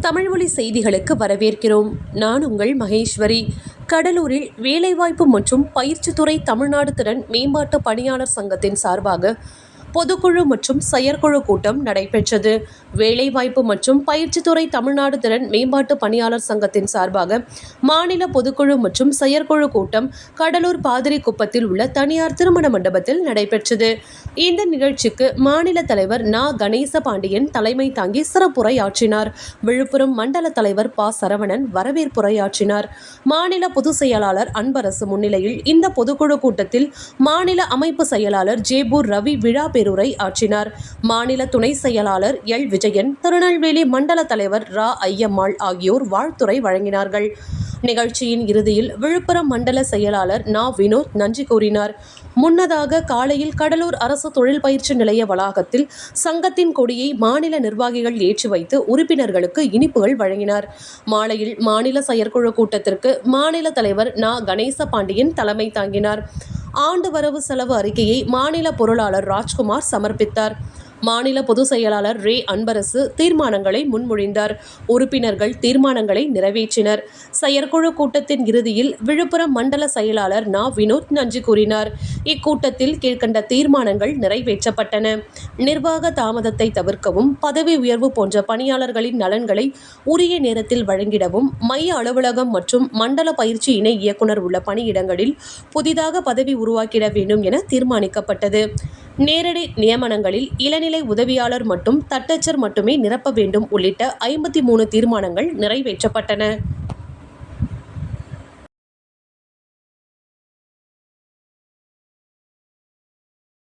தமிழ்மொழி செய்திகளுக்கு வரவேற்கிறோம். நான் உங்கள் மகேஸ்வரி. கடலூரில் வேலைவாய்ப்பு மற்றும் பயிற்சித்துறை தமிழ்நாடு திறன் மேம்பாட்டு பணியாளர் சங்கத்தின் சார்பாக பொதுக்குழு மற்றும் செயற்குழு கூட்டம் நடைபெற்றது. வேலைவாய்ப்பு மற்றும் பயிற்சித்துறை தமிழ்நாடு திறன் மேம்பாட்டு பணியாளர் சங்கத்தின் சார்பாக மாநில பொதுக்குழு மற்றும் செயற்குழு கூட்டம் கடலூர் பாதிரிக்குப்பத்தில் உள்ள தனியார் திருமண மண்டபத்தில் நடைபெற்றது. இந்த நிகழ்ச்சிக்கு மாநில தலைவர் நா. கணேச பாண்டியன் தலைமை தாங்கி சிறப்புரையாற்றினார். விழுப்புரம் மண்டல தலைவர் ப. சரவணன் வரவேற்புரையாற்றினார். மாநில பொதுச் செயலாளர் அன்பரசு முன்னிலையில் இந்த பொதுக்குழு கூட்டத்தில் மாநில அமைப்பு செயலாளர் ஜேபூர் ரவி விழா பெருரை ஆற்றினார். மாநில துணை செயலாளர் எல். விஜயன் திருநெல்வேலி மண்டல தலைவர் ரா. ஐயம்மாள் ஆகியோர் வாழ்த்துறை வழங்கினார்கள். நிகழ்ச்சியின் இறுதியில் விழுப்புரம் மண்டல செயலாளர் நா. வினோத் நன்றி கூறினார். முன்னதாக காலையில் கடலூர் அரசு தொழில் பயிற்சி நிலைய வளாகத்தில் சங்கத்தின் கொடியை மாநில நிர்வாகிகள் ஏற்றி வைத்து உறுப்பினர்களுக்கு இனிப்புகள் வழங்கினார். மாலையில் மாநில செயற்குழு கூட்டத்திற்கு மாநில தலைவர் நா. கணேச பாண்டியன் தலைமை தாங்கினார். ஆண்டு வரவு செலவு அறிக்கையை மாநில பொருளாளர் ராஜ்குமார் சமர்ப்பித்தார். மாநில பொதுச் செயலாளர் ரே அன்பரசு தீர்மானங்களை முன்மொழிந்தார். உறுப்பினர்கள் தீர்மானங்களை நிறைவேற்றினர். செயற்குழு கூட்டத்தின் இறுதியில் விழுப்புரம் மண்டல செயலாளர் நா. வினோத் நன்றி கூறினார். இக்கூட்டத்தில் கீழ்கண்ட தீர்மானங்கள் நிறைவேற்றப்பட்டன. நிர்வாக தாமதத்தை தவிர்க்கவும் பதவி உயர்வு போன்ற பணியாளர்களின் நலன்களை உரிய நேரத்தில் வழங்கிடவும் மைய அலுவலகம் மற்றும் மண்டல பயிற்சி இணை இயக்குனர் உள்ள பணியிடங்களில் புதிதாக பதவி உருவாக்கிட வேண்டும் என தீர்மானிக்கப்பட்டது. நேரடி நியமனங்களில் இளநிலை உதவியாளர் மற்றும் தட்டச்சர் மட்டுமே நிரப்ப வேண்டும் உள்ளிட்ட ஐம்பத்தி மூணு தீர்மானங்கள் நிறைவேற்றப்பட்டன.